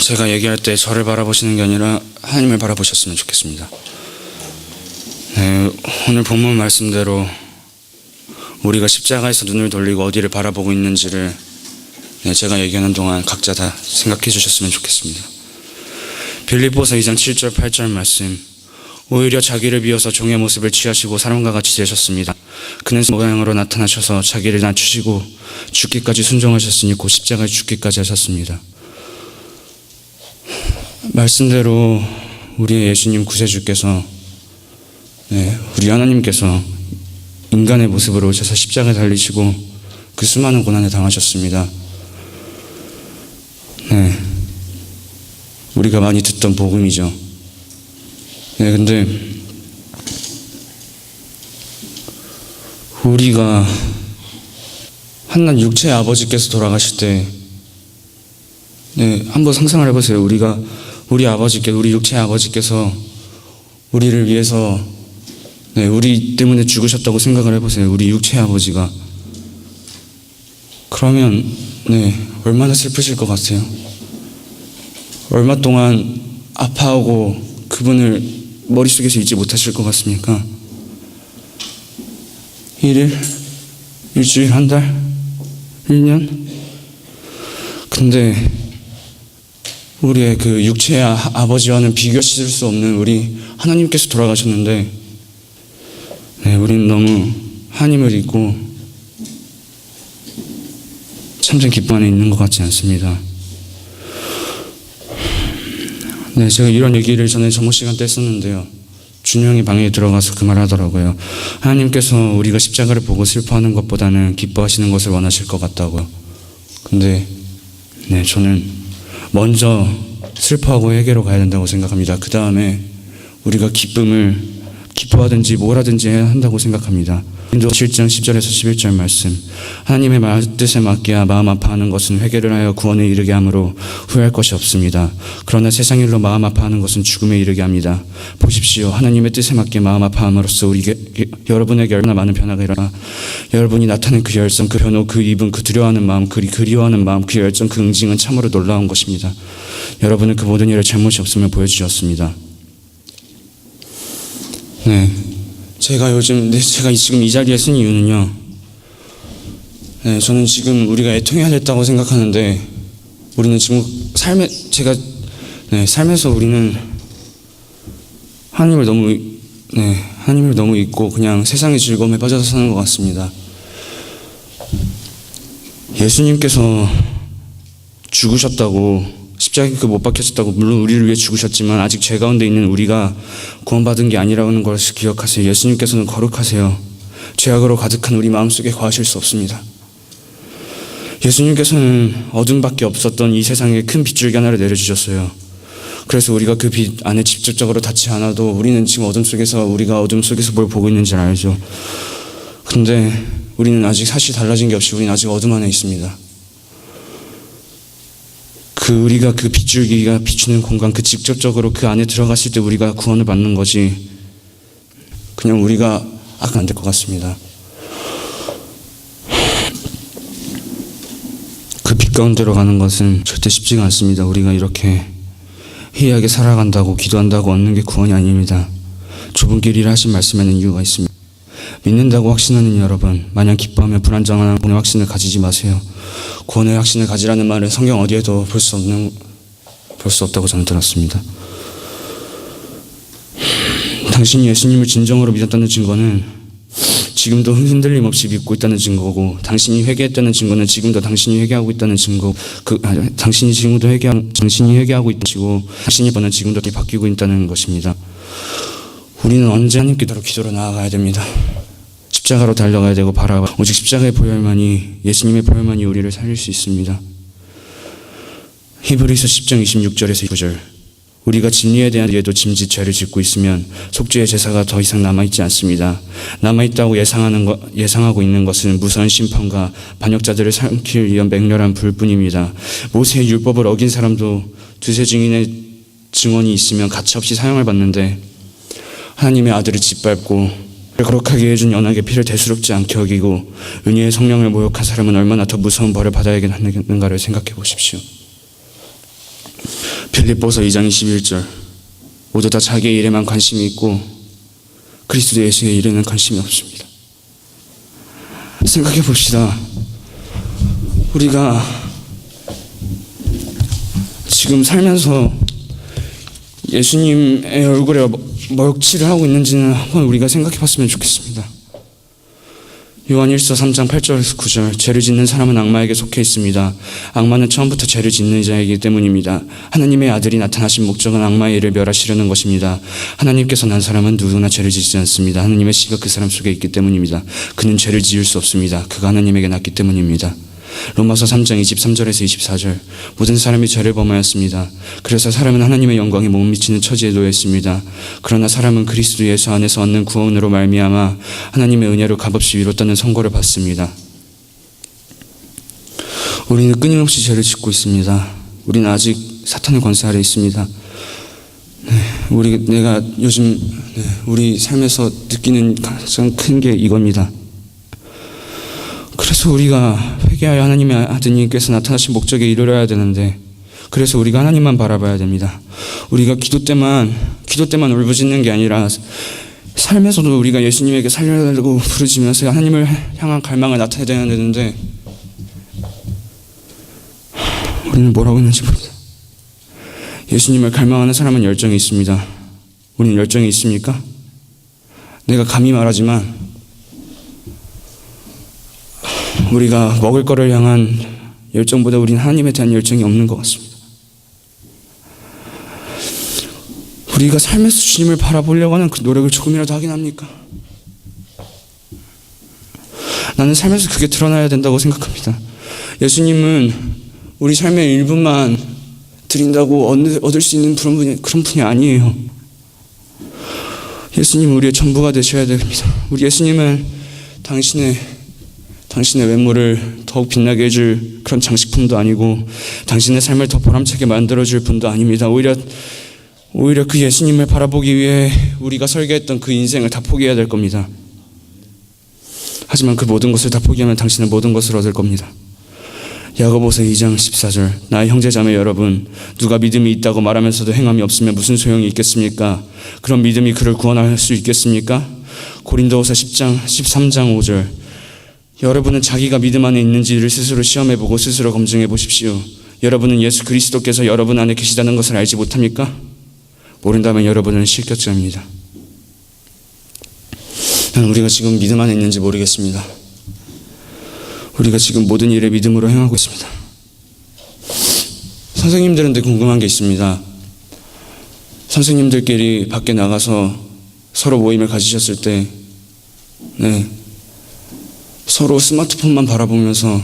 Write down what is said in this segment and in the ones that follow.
제가 얘기할 때 저를 바라보시는 게 아니라 하나님을 바라보셨으면 좋겠습니다. 네, 오늘 본문 말씀대로 우리가 십자가에서 눈을 돌리고 어디를 바라보고 있는지를 네, 제가 얘기하는 동안 각자 다 생각해 주셨으면 좋겠습니다. 빌립보서 2장 7절 8절 말씀 오히려 자기를 비워서 종의 모습을 취하시고 사람과 같이 되셨습니다. 그는 모양으로 나타나셔서 자기를 낮추시고 죽기까지 순종하셨으니 곧 십자가에 죽기까지 하셨습니다. 말씀대로 우리의 예수님 구세주께서 네, 우리 하나님께서 인간의 모습으로 오셔서 십자가에 달리시고 그 수많은 고난을 당하셨습니다. 네, 우리가 많이 듣던 복음이죠. 네, 근데 우리가 한낱 육체의 아버지께서 돌아가실 때, 네, 한번 상상을 해보세요. 우리가 우리 아버지께, 우리 육체의 아버지께서 우리를 위해서, 네, 우리 때문에 죽으셨다고 생각을 해보세요. 우리 육체의 아버지가. 그러면, 네, 얼마나 슬프실 것 같아요. 얼마 동안 아파하고 그분을 머릿속에서 잊지 못하실 것 같습니까? 일일, 일주일, 한 달, 1년? 근데 우리의 그 육체의 아- 아버지와는 비교하실 수 없는 우리 하나님께서 돌아가셨는데 네, 우리는 너무 하나님을 잊고 참된 기쁨 안에 있는 것 같지 않습니다. 네, 제가 이런 얘기를 전에 정모 시간 때 했었는데요. 준영이 방에 들어가서 그 말 하더라고요. 하나님께서 우리가 십자가를 보고 슬퍼하는 것보다는 기뻐하시는 것을 원하실 것 같다고요. 근데, 네, 저는 먼저 슬퍼하고 회개로 가야 된다고 생각합니다. 그 다음에 우리가 기쁨을 기뻐하든지 뭘 하든지 한다고 생각합니다. 인도 7장 10절에서 11절 말씀. 하나님의 말 뜻에 맡기야 마음 아파하는 것은 회개를 하여 구원에 이르게 하므로 후회할 것이 없습니다. 그러나 세상 일로 마음 아파하는 것은 죽음에 이르게 합니다. 보십시오. 하나님의 뜻에 맞게 마음 아파함으로써 우리 여러분에게 얼마나 많은 변화가 일어나 여러분이 나타낸 그 열성, 그 변호, 그 입은, 그 두려워하는 마음, 그 그리워하는 마음, 그 열정, 그 응징은 참으로 놀라운 것입니다. 여러분은 그 모든 일에 잘못이 없음을 보여주셨습니다. 네. 제가 요즘, 네, 제가 지금 이 자리에 쓴 이유는요. 네, 저는 지금 우리가 애통해야 됐다고 생각하는데, 우리는 지금 삶에, 제가, 네, 삶에서 우리는 하나님을 너무, 네, 하나님을 너무 잊고 그냥 세상의 즐거움에 빠져서 사는 것 같습니다. 예수님께서 죽으셨다고 십자가에 못 박혔다고 물론 우리를 위해 죽으셨지만 아직 죄 가운데 있는 우리가 구원받은 게 아니라는 것을 기억하세요. 예수님께서는 거룩하세요. 죄악으로 가득한 우리 마음속에 거하실 수 없습니다. 예수님께서는 어둠밖에 없었던 이 세상에 큰 빗줄기 하나를 내려주셨어요. 그래서 우리가 그 빛 안에 직접적으로 닿지 않아도 우리는 지금 어둠 속에서 우리가 어둠 속에서 뭘 보고 있는지 알죠. 근데 우리는 아직 사실 달라진 게 없이 우리는 아직 어둠 안에 있습니다. 그 우리가 그 빗줄기가 비추는 공간 그 직접적으로 그 안에 들어갔을 때 우리가 구원을 받는 거지 그냥 우리가 아까 안 될 것 같습니다. 그 빛 가운데로 가는 것은 절대 쉽지가 않습니다. 우리가 이렇게 희하게 살아간다고 기도한다고 얻는 게 구원이 아닙니다. 좁은 길이라 하신 말씀에는 이유가 있습니다. 믿는다고 확신하는 여러분, 마냥 기뻐하며 불안정한 구원의 확신을 가지지 마세요. 구원의 확신을 가지라는 말을 성경 어디에도 볼 수 없는 볼 수 없다고 저는 들었습니다. 당신이 예수님을 진정으로 믿었다는 증거는 지금도 흔들림 없이 믿고 있다는 증거고 당신이 회개했다는 증거는 지금도 당신이 회개하고 있다는 증거 그 아니, 당신이 지금도 회개 당신이 회개하고 증거 당신이 보는 지금도 바뀌고 있다는 것입니다. 우리는 언제 하나님 기도로 기도로 나아가야 됩니다. 십자가로 달려가야 되고 바라 오직 십자가의 보혈만이 예수님의 보혈만이 우리를 살릴 수 있습니다. 히브리서 10장 26절에서 29절 우리가 진리에 대한 예도 짐짓 죄를 짓고 있으면 속죄의 제사가 더 이상 남아 있지 않습니다. 남아 있다고 예상하는 것 예상하고 있는 것은 무서운 심판과 반역자들을 삼킬 위한 맹렬한 불뿐입니다. 모세의 율법을 어긴 사람도 두세 증인의 증언이 있으면 가차없이 사형을 받는데 하나님의 아들을 짓밟고 거룩하게 해준 연하게 피를 대수롭지 않게 여기고 은혜의 성령을 모욕한 사람은 얼마나 더 무서운 벌을 받아야겠는가를 생각해 보십시오. 빌립보서 2장 21절 모두 다 자기의 일에만 관심이 있고 그리스도 예수의 일에는 관심이 없습니다. 생각해 봅시다. 우리가 지금 살면서 예수님의 얼굴에 먹칠을 하고 있는지는 한번 우리가 생각해 봤으면 좋겠습니다. 요한 1서 3장 8절에서 9절 죄를 짓는 사람은 악마에게 속해 있습니다. 악마는 처음부터 죄를 짓는 자이기 때문입니다. 하나님의 아들이 나타나신 목적은 악마의 일을 멸하시려는 것입니다. 하나님께서 난 사람은 누구나 죄를 짓지 않습니다. 하나님의 씨가 그 사람 속에 있기 때문입니다. 그는 죄를 지을 수 없습니다. 그가 하나님에게 났기 때문입니다. 로마서 3장 23절에서 24절 모든 사람이 죄를 범하였습니다. 그래서 사람은 하나님의 영광에 못 미치는 처지에 놓였습니다. 그러나 사람은 그리스도 예수 안에서 얻는 구원으로 말미암아 하나님의 은혜로 값없이 위로받는 선고를 받습니다. 우리는 끊임없이 죄를 짓고 있습니다. 우리는 아직 사탄의 권세 아래 있습니다. 네, 우리 내가 요즘 네, 우리 삶에서 느끼는 가장 큰 게 이겁니다. 그래서 우리가 회개하여 하나님의 아드님께서 나타나신 목적에 이르러야 되는데 그래서 우리가 하나님만 바라봐야 됩니다. 우리가 기도 때만 기도 때만 울부짖는 게 아니라 삶에서도 우리가 예수님에게 살려달라고 부르짖으면서 하나님을 향한 갈망을 나타내야 되는데 우리는 뭐라고 했는지 모르겠어요. 예수님을 갈망하는 사람은 열정이 있습니다. 우리는 열정이 있습니까? 내가 감히 말하지만 우리가 먹을 거를 향한 열정보다 우리는 하나님에 대한 열정이 없는 것 같습니다. 우리가 삶에서 주님을 바라보려고 하는 그 노력을 조금이라도 하긴 합니까? 나는 삶에서 그게 드러나야 된다고 생각합니다. 예수님은 우리 삶의 일부만 드린다고 얻을 수 있는 그런 분이, 그런 분이 아니에요. 예수님은 우리의 전부가 되셔야 됩니다. 우리 예수님은 당신의 당신의 외모를 더욱 빛나게 해줄 그런 장식품도 아니고 당신의 삶을 더 보람차게 만들어줄 분도 아닙니다. 오히려 오히려 그 예수님을 바라보기 위해 우리가 설계했던 그 인생을 다 포기해야 될 겁니다. 하지만 그 모든 것을 다 포기하면 당신은 모든 것을 얻을 겁니다. 야고보서 2장 14절 나의 형제자매 여러분 누가 믿음이 있다고 말하면서도 행함이 없으면 무슨 소용이 있겠습니까? 그런 믿음이 그를 구원할 수 있겠습니까? 고린도후서 10장 13장 5절 여러분은 자기가 믿음 안에 있는지를 스스로 시험해 보고 스스로 검증해 보십시오. 여러분은 예수 그리스도께서 여러분 안에 계시다는 것을 알지 못합니까? 모른다면 여러분은 실격자입니다. 우리가 지금 믿음 안에 있는지 모르겠습니다. 우리가 지금 모든 일을 믿음으로 행하고 있습니다. 선생님들한테 궁금한 게 있습니다. 선생님들끼리 밖에 나가서 서로 모임을 가지셨을 때, 네, 서로 스마트폰만 바라보면서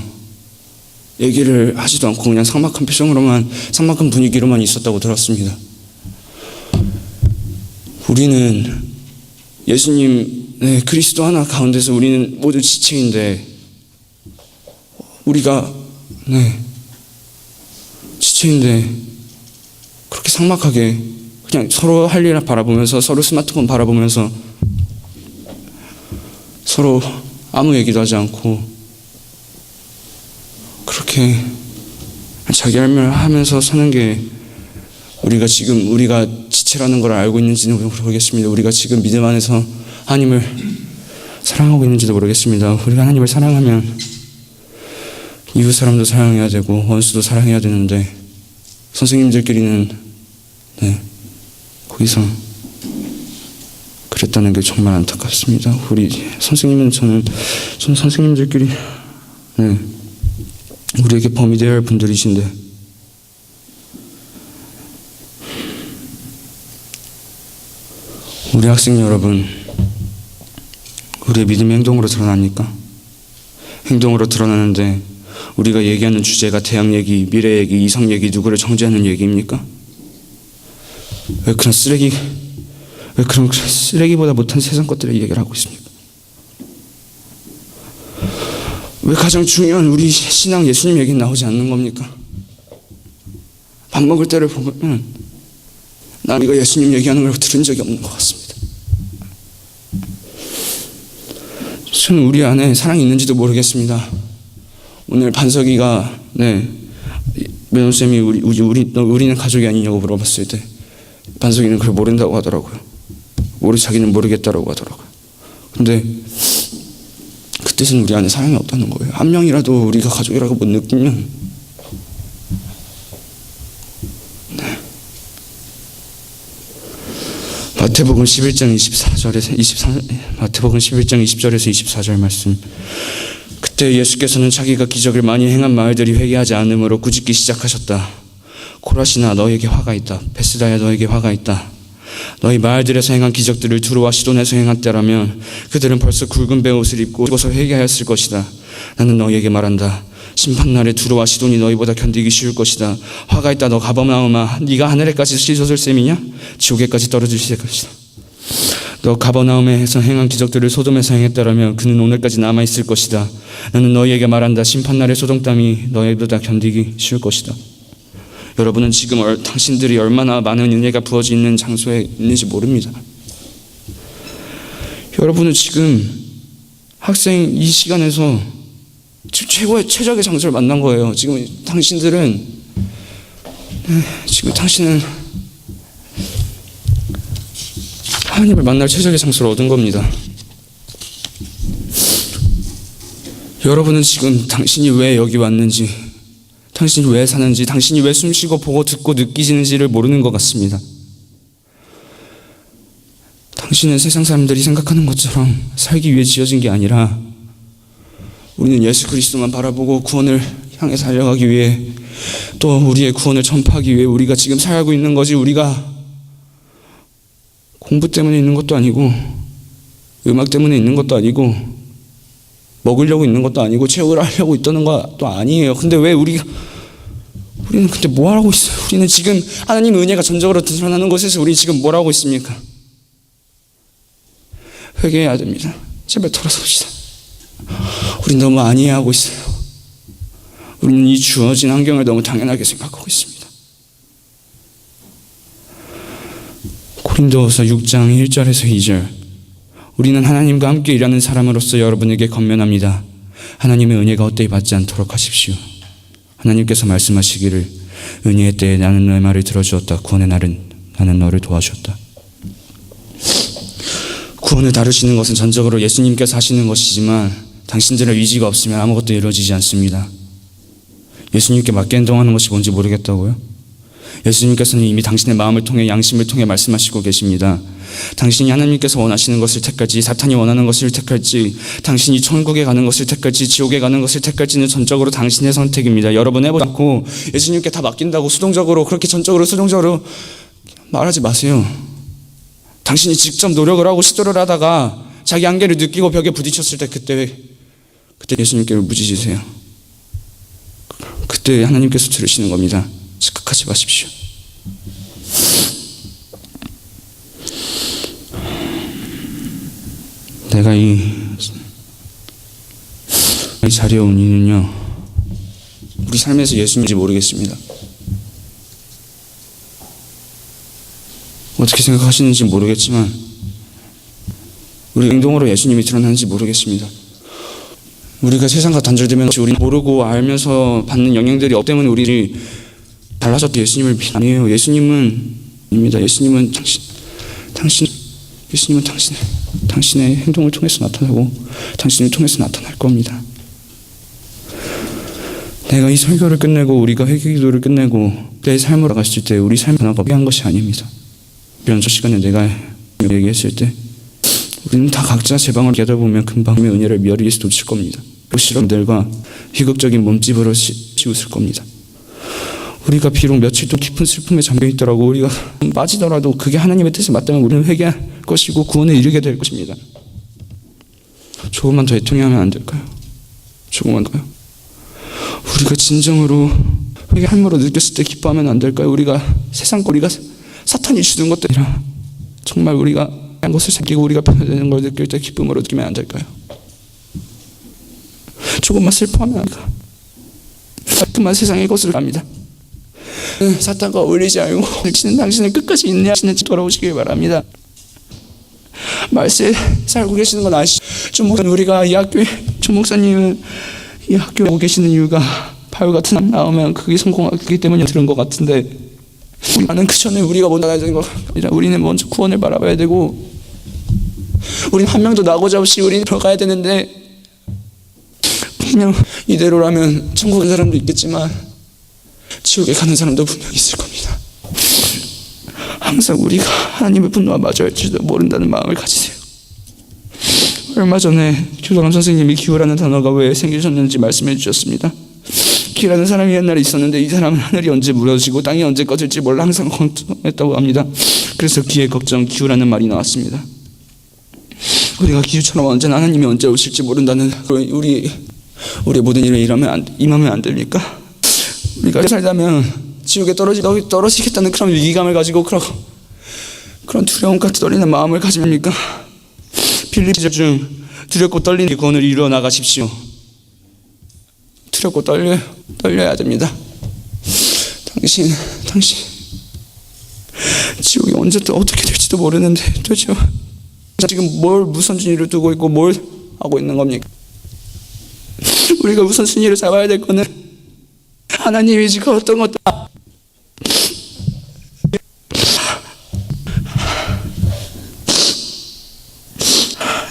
얘기를 하지도 않고 그냥 삭막한 표정으로만, 삭막한 분위기로만 있었다고 들었습니다. 우리는 예수님, 네, 그리스도 하나 가운데서 우리는 모두 지체인데, 우리가, 네, 지체인데, 그렇게 삭막하게 그냥 서로 할 일 바라보면서 서로 스마트폰 바라보면서 서로 아무 얘기도 하지 않고 그렇게 자기 할 말 하면서 사는 게 우리가 지금 우리가 지체라는 걸 알고 있는지는 모르겠습니다. 우리가 지금 믿음 안에서 하나님을 사랑하고 있는지도 모르겠습니다. 우리가 하나님을 사랑하면 이웃 사람도 사랑해야 되고 원수도 사랑해야 되는데 선생님들끼리는 네, 거기서 그랬다는 게 정말 안타깝습니다. 우리 선생님은 저는 전 선생님들끼리 네, 우리에게 범이 되어야 할 분들이신데 우리 학생 여러분 우리의 믿음이 행동으로 드러납니까? 행동으로 드러나는데 우리가 얘기하는 주제가 대학 얘기, 미래 얘기, 이성 얘기, 누구를 정죄하는 얘기입니까? 왜 그런 쓰레기, 왜 그런 쓰레기보다 못한 세상 것들의 얘기를 하고 있습니까? 왜 가장 중요한 우리 신앙 예수님 얘기는 나오지 않는 겁니까? 밥 먹을 때를 보면 난 이거 예수님 얘기하는 걸 들은 적이 없는 것 같습니다. 저는 우리 안에 사랑이 있는지도 모르겠습니다. 오늘 반석이가 네 매너 쌤이 우리 우리 우리 너 우리는 가족이 아니냐고 물어봤을 때 반석이는 그걸 모른다고 하더라고요. 모르 자기는 모르겠다라고 하더라고요. 근데 그 뜻은 우리 안에 사랑이 없다는 거예요. 한 명이라도 우리가 가족이라고 못 느끼면 마태복음 11장 24절에서 23 마태복음 11장 20절에서 24절 말씀. 그때 예수께서는 자기가 기적을 많이 행한 마을들이 회개하지 않으므로 꾸짖기 시작하셨다. 코라시나 너에게 화가 있다. 베스다야 너에게 화가 있다. 너희 마을들에서 행한 기적들을 두루와 시돈에서 행한 때라면 그들은 벌써 굵은 베옷을 입고 죽어서 회개하였을 것이다. 나는 너희에게 말한다. 심판날에 두루와 시돈이 너희보다 견디기 쉬울 것이다. 화가 있다 너 가버나움아 네가 하늘에까지 씻어줄 셈이냐? 지옥에까지 떨어질 것이다. 너 가버나움에서 행한 기적들을 소돔에서 행했다라면 그는 오늘까지 남아 있을 것이다. 나는 너희에게 말한다. 심판날에 소돔 땀이 너희보다 견디기 쉬울 것이다. 여러분은 지금 얼- 당신들이 얼마나 많은 은혜가 부어져 있는 장소에 있는지 모릅니다. 여러분은 지금 학생 이 시간에서 지금 최고의 최적의 장소를 만난 거예요. 지금 당신들은 네, 지금 당신은 하나님을 만날 최적의 장소를 얻은 겁니다. 여러분은 지금 당신이 왜 여기 왔는지, 당신이 왜 사는지, 당신이 왜 숨쉬고 보고 듣고 느끼시는지를 모르는 것 같습니다. 당신은 세상 사람들이 생각하는 것처럼 살기 위해 지어진 게 아니라 우리는 예수 그리스도만 바라보고 구원을 향해 달려가기 위해 또 우리의 구원을 전파하기 위해 우리가 지금 살고 있는 거지 우리가 공부 때문에 있는 것도 아니고 음악 때문에 있는 것도 아니고 먹으려고 있는 것도 아니고 체육을 하려고 있다는 것도 아니에요. 근데 왜 우리가 우리는 근데 뭐 하고 있어요? 우리는 지금 하나님 은혜가 전적으로 드러나는 곳에서 우리 지금 뭘 하고 있습니까? 회개해야 됩니다. 제발 돌아섭시다. 우리 너무 안이해하고 있어요. 우리는 이 주어진 환경을 너무 당연하게 생각하고 있습니다. 고린도서 6장 1절에서 2절 우리는 하나님과 함께 일하는 사람으로서 여러분에게 건면합니다. 하나님의 은혜가 헛되이 받지 않도록 하십시오. 하나님께서 말씀하시기를 은혜의 때에 나는 너의 말을 들어주었다. 구원의 날은 나는 너를 도와주었다. 구원을 다루시는 것은 전적으로 예수님께서 하시는 것이지만 당신들의 의지가 없으면 아무것도 이루어지지 않습니다. 예수님께 맞게 행동하는 것이 뭔지 모르겠다고요? 예수님께서는 이미 당신의 마음을 통해 양심을 통해 말씀하시고 계십니다. 당신이 하나님께서 원하시는 것을 택할지 사탄이 원하는 것을 택할지 당신이 천국에 가는 것을 택할지 지옥에 가는 것을 택할지는 전적으로 당신의 선택입니다. 여러분 해보지 않고 예수님께 다 맡긴다고 수동적으로 그렇게 전적으로 수동적으로 말하지 마세요. 당신이 직접 노력을 하고 시도를 하다가 자기 한계를 느끼고 벽에 부딪혔을 때 그때 그때 예수님께 무지지세요. 그때 하나님께서 들으시는 겁니다. 즉각하지 마십시오. 내가 이, 이 자리에 온 이유는요, 우리 삶에서 예수님인지 모르겠습니다. 어떻게 생각하시는지 모르겠지만, 우리 행동으로 예수님이 드러나는지 모르겠습니다. 우리가 세상과 단절되면 우리 모르고 알면서 받는 영향들이 없 때문에 우리를 달라졌던 예수님을 비 아니에요. 예수님은 입니다. 예수님은 당신, 당신, 예수님은 당신, 당신의 행동을 통해서 나타나고 당신을 통해서 나타날 겁니다. 내가 이 설교를 끝내고 우리가 회개기도를 끝내고 내 삶으로 갔을 때 우리 삶 변화가 필요한 것이 아닙니다. 저 시간에 내가 얘기했을 때 우리는 다 각자 제 방을 깨다 보면 금방의 은혜를 멸리에서 놓칠 겁니다. 그 실험들과 희극적인 몸집으로 시, 치웃을 겁니다. 우리가 비록 며칠 동안 깊은 슬픔에 잠겨 있더라고 우리가 빠지더라도 그게 하나님의 뜻에 맞다면 우리는 회개할 것이고 구원에 이르게 될 것입니다. 조금만 더 애통해하면 안 될까요? 조금만 더요. 우리가 진정으로 회개함으로 느꼈을 때 기뻐하면 안 될까요? 우리가 세상 거 우리가 사탄이 주는 것도 아니라 정말 우리가 한 것을 새기고 우리가 변화되는 걸 느낄 때 기쁨으로 느끼면 안 될까요? 조금만 슬퍼하면 안 될까? 그만 세상의 것을 압니다. 사탄과 어울리지 않고 당신은 당신을 끝까지 인내하시는지 돌아오시길 바랍니다. 말세 살고 계시는 건 아시죠? 좀 우리가 이 학교에 조 목사님은 이 학교에 오고 계시는 이유가 바울 같은 사람 나오면 그게 성공하기 때문에 들은 것 같은데 우리는 그 전에 우리가 먼저 나가야 되는 거 아니라 우리는 먼저 구원을 바라봐야 되고 우리는 한 명도 나고자 없이 우리는 들어가야 되는데 분명 이대로라면 천국에 사람도 있겠지만 지옥에 가는 사람도 분명 있을 겁니다. 항상 우리가 하나님의 분노와 마주할지도 모른다는 마음을 가지세요. 얼마 전에 교도관 선생님이 기후라는 단어가 왜 생기셨는지 말씀해 주셨습니다. 기후라는 사람이 옛날에 있었는데 이 사람은 하늘이 언제 무너지고 땅이 언제 꺼질지 몰라 항상 걱정했다고 합니다. 그래서 기의 걱정, 기후라는 말이 나왔습니다. 우리가 기후처럼 언제나 하나님이 언제 오실지 모른다는 우리 우리 모든 일에 일하면 안, 임하면 안 됩니까? 우리가 살다면 지옥에 떨어지 떨어지겠다는 그런 위기감을 가지고 그런 그런 두려움과 떨리는 마음을 가집니까? 필리피자 중 두렵고 떨리는 구원을 이루어 나가십시오. 두렵고 떨려 떨려야 됩니다. 당신 당신 지옥이 언제 또 어떻게 될지도 모르는데 도대체 지금 뭘 우선순위를 두고 있고 뭘 하고 있는 겁니까? 우리가 우선순위를 잡아야 될 거는 하나님이 지금 어떤 것도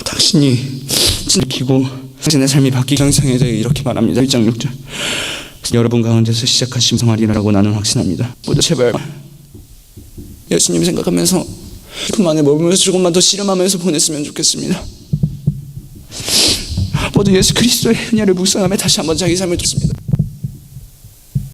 당신이 지키고 당신의 삶이 바뀌기 형상에 대해 이렇게 말합니다. 1장 6절 여러분 가운데서 시작하신 성하리라고 나는 확신합니다. 모두 제발 예수님 생각하면서 품 안에 머물면서 조금만 더 씨름하면서 보냈으면 좋겠습니다. 모두 예수 그리스도의 은혜를 묵상하며 다시 한번 자기 삶을 줬습니다.